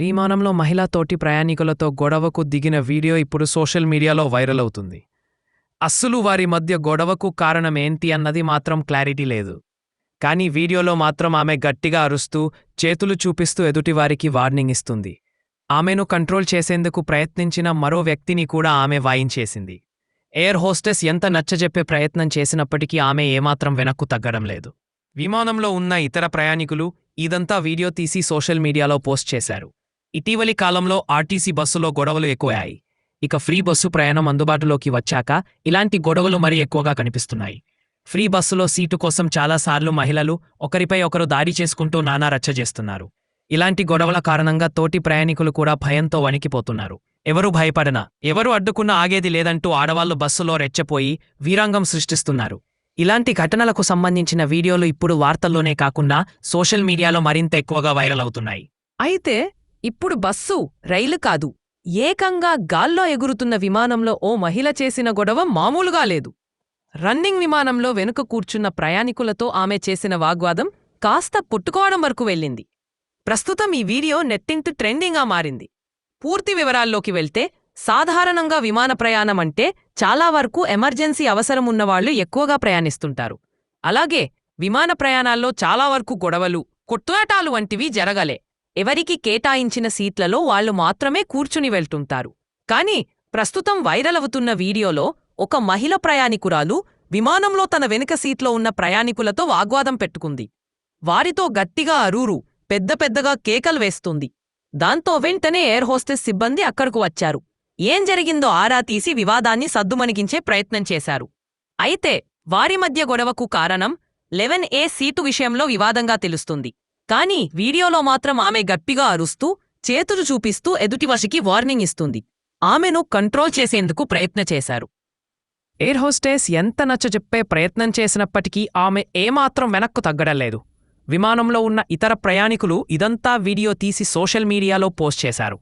విమానంలో మహిళా తోటి ప్రయాణికులతో గొడవకు దిగిన వీడియో ఇప్పుడు సోషల్ మీడియాలో వైరల్ అవుతుంది. అస్సలు వారి మధ్య గొడవకు కారణమేంటి అన్నది మాత్రం క్లారిటీ లేదు. కానీ వీడియోలో మాత్రం ఆమె గట్టిగా అరుస్తూ చేతులు చూపిస్తూ ఎదుటివారికి వార్నింగ్ ఇస్తుంది. ఆమెను కంట్రోల్ చేసేందుకు ప్రయత్నించిన మరో వ్యక్తిని కూడా ఆమె వాయించేసింది. ఎయిర్ హోస్టెస్ ఎంత నచ్చజెప్పే ప్రయత్నం చేసినప్పటికీ ఆమె ఏమాత్రం వెనక్కు తగ్గడం లేదు. విమానంలో ఉన్న ఇతర ప్రయాణికులు ఇదంతా వీడియో తీసి సోషల్ మీడియాలో పోస్ట్ చేశారు. ఇటీవలి కాలంలో ఆర్టీసీ బస్సులో గొడవలు ఎక్కువయ్యాయి. ఇక ఫ్రీ బస్సు ప్రయాణం అందుబాటులోకి వచ్చాక ఇలాంటి గొడవలు మరీ ఎక్కువగా కనిపిస్తున్నాయి. ఫ్రీ బస్సులో సీటు కోసం చాలాసార్లు మహిళలు ఒకరిపై ఒకరు దాడి చేసుకుంటూ నానా రచ్చ చేస్తున్నారు. ఇలాంటి గొడవల కారణంగా తోటి ప్రయాణికులు కూడా భయంతో వణికిపోతున్నారు. ఎవరు భయపడనా? ఎవరు అడ్డుకున్నా ఆగేది లేదంటూ ఆడవాళ్ళు బస్సులో రెచ్చపోయి వీరాంగం సృష్టిస్తున్నారు. ఇలాంటి ఘటనలకు సంబంధించిన వీడియోలు ఇప్పుడు వార్తల్లోనే కాకుండా సోషల్ మీడియాలో మరింత ఎక్కువగా వైరల్ అవుతున్నాయి. అయితే ఇప్పుడు బస్సు రైలు కాదు. ఏకంగా గాల్లో ఎగురుతున్న విమానంలో ఓ మహిళ చేసిన గొడవ మామూలుగా లేదు. రన్నింగ్ విమానంలో వెనుక కూర్చున్న ప్రయాణికులతో ఆమె చేసిన వాగ్వాదం కాస్త పుట్టుకోవడం వరకు వెళ్ళింది. ప్రస్తుతం ఈ వీడియో నెట్టింటి ట్రెండింగ్గా మారింది. పూర్తి వివరాల్లోకి వెళ్తే సాధారణంగా విమాన ప్రయాణం అంటే చాలా వరకు ఎమర్జెన్సీ అవసరం ఉన్నవాళ్ళు ఎక్కువగా ప్రయాణిస్తుంటారు. అలాగే విమాన ప్రయాణాల్లో చాలా వరకు గొడవలు కొట్టుయాటాలు వంటివి జరగలే. ఎవరికి కేటాయించిన సీట్లలో వాళ్ళు మాత్రమే కూర్చుని వెళ్తుంటారు. కాని ప్రస్తుతం వైరల్ అవుతున్న వీడియోలో ఒక మహిళ ప్రయాణికురాలు విమానంలో తన వెనుక సీట్లో ఉన్న ప్రయాణికులతో వాగ్వాదం పెట్టుకుంది. వారితో గట్టిగా అరూరు పెద్ద పెద్దగా కేకలు వేస్తుంది. దాంతో వెంటనే ఎయిర్ హోస్టెస్ సిబ్బంది అక్కడకు వచ్చారు. ఏం జరిగిందో ఆరా తీసి వివాదాన్ని సద్దుమణిగించే ప్రయత్నం చేశారు. అయితే వారి మధ్య గొడవకు కారణం లెవెన్ ఏ సీటు విషయంలో వివాదంగా తెలుస్తుంది. కానీ వీడియోలో మాత్రం ఆమె గట్టిగా అరుస్తూ చేతులు చూపిస్తూ ఎదుటివశికి వార్నింగ్ ఇస్తుంది. ఆమెను కంట్రోల్ చేసేందుకు ప్రయత్న చేశారు. ఎయిర్ హోస్టేస్ ఎంత నచ్చజెప్పే ప్రయత్నం చేసినప్పటికీ ఆమె ఏమాత్రం వెనక్కు తగ్గడం లేదు విమానంలో ఉన్న ఇతర ప్రయాణికులు ఇదంతా వీడియో తీసి సోషల్ మీడియాలో పోస్ట్ చేశారు.